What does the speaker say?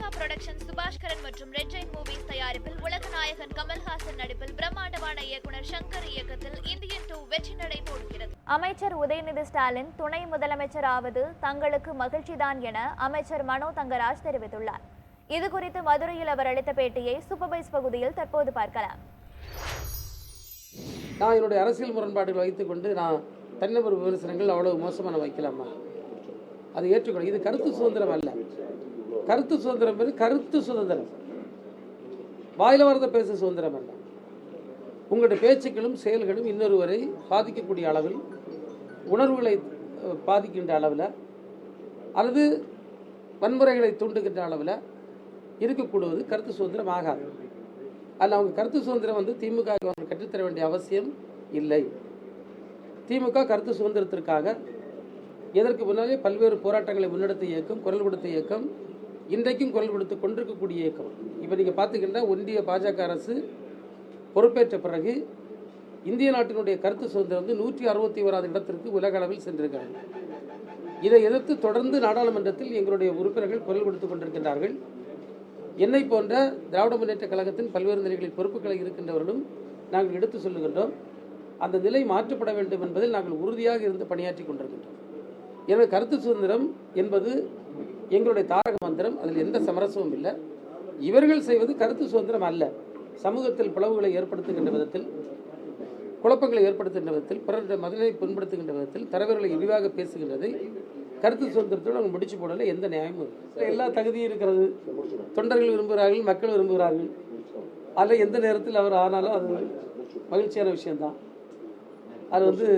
Lyca production Subaskaran மற்றும் red Jain movies தயாரிப்பில் உலகநாயகன் கமல்ஹாசன் நடிப்பில் பிரம்மாண்டமான இயக்குனர் சங்கர் இயக்கத்தில் இந்தியன் டூ வெற்றி நடை போடுகிறது. அமைச்சர் உதயநிதி ஸ்டாலின் துணை முதலமைச்சர் ஆவது தங்களுக்கு மகிழ்ச்சிதான் என அமைச்சர் மனோ தங்கராஜ் தெரிவித்துள்ளார். இது குறித்து மதுரையில் அவர் அளித்த பேட்டியை சூப்பர்வைஸ் பகுதியில் தற்போது பார்க்கலாம். நான் என்னுடைய அரசியல் முரண்பாடுகளை வைத்துக்கொண்டு நான் தனிநபர் விமர்சனங்கள் அவ்வளவு மோசமாக நான் வைக்கலாமா? அது ஏற்றுக்கொள்ள இது கருத்து சுதந்திரம் அல்ல. கருத்து சுதந்திரம் பேர் கருத்து சுதந்திரம். வாயில வரத பேச சுதந்திரம் அல்ல. உங்களுடைய பேச்சுக்களும் செயல்களும் இன்னொருவரை பாதிக்கக்கூடிய அளவில் உணர்வுகளை பாதிக்கின்ற அளவில் அல்லது வன்முறைகளை தூண்டுகின்ற அளவில் இருக்கக்கூடுவது கருத்து சுதந்திரம் ஆகாது. அதில் அவங்க கருத்து சுதந்திரம் வந்து திமுக அவங்க கற்றுத்தர வேண்டிய அவசியம் இல்லை. திமுக கருத்து சுதந்திரத்திற்காக இதற்கு முன்னாலே பல்வேறு போராட்டங்களை முன்னெடுத்த இயக்கம் குரல் கொடுத்த இயக்கம் இன்றைக்கும் குரல் கொடுத்து கொண்டிருக்கக்கூடிய இயக்கம். இப்போ நீங்கள் பார்த்துக்கிட்டா ஒன்றிய பாஜக அரசு பொறுப்பேற்ற பிறகு இந்திய நாட்டினுடைய கருத்து சுதந்திரம் வந்து நூற்றி அறுபத்தி ஓராது இடத்திற்கு உலக அளவில் சென்றிருக்கிறாங்க இதை எதிர்த்து தொடர்ந்து நாடாளுமன்றத்தில் எங்களுடைய உறுப்பினர்கள் குரல் கொடுத்து கொண்டிருக்கின்றார்கள். என்னை போன்ற திராவிட முன்னேற்ற கழகத்தின் பல்வேறு நிலைகளில் பொறுப்புகளை இருக்கின்றவர்களும் நாங்கள் எடுத்து சொல்லுகின்றோம். அந்த நிலை மாற்றப்பட வேண்டும் என்பதில் நாங்கள் உறுதியாக இருந்து பணியாற்றி கொண்டிருக்கின்றோம். எனவே கருத்து சுதந்திரம் என்பது எங்களுடைய தாரக மந்திரம் அதில் எந்த சமரசமும் இல்லை. இவர்கள் செய்வது கருத்து சுதந்திரம் அல்ல. சமூகத்தில் பிளவுகளை ஏற்படுத்துகின்ற விதத்தில் குழப்பங்களை ஏற்படுத்துகின்ற விதத்தில் பிறருடைய மதத்தை புண்படுத்துகின்ற விதத்தில் தலைவர்களை இழிவாக பேசுகின்றதை. கருத்து சுதந்திரத்தோடு அவங்க முடிச்சு போடல எந்த நியாயமும் இல்லை. எல்லா தகுதியும் இருக்கிறது. தொண்டர்கள் விரும்புகிறார்கள் மக்கள் விரும்புகிறார்கள். அதில் எந்த நேரத்தில் அவர் ஆனாலும் அது மகிழ்ச்சியான விஷயம்தான். அது வந்து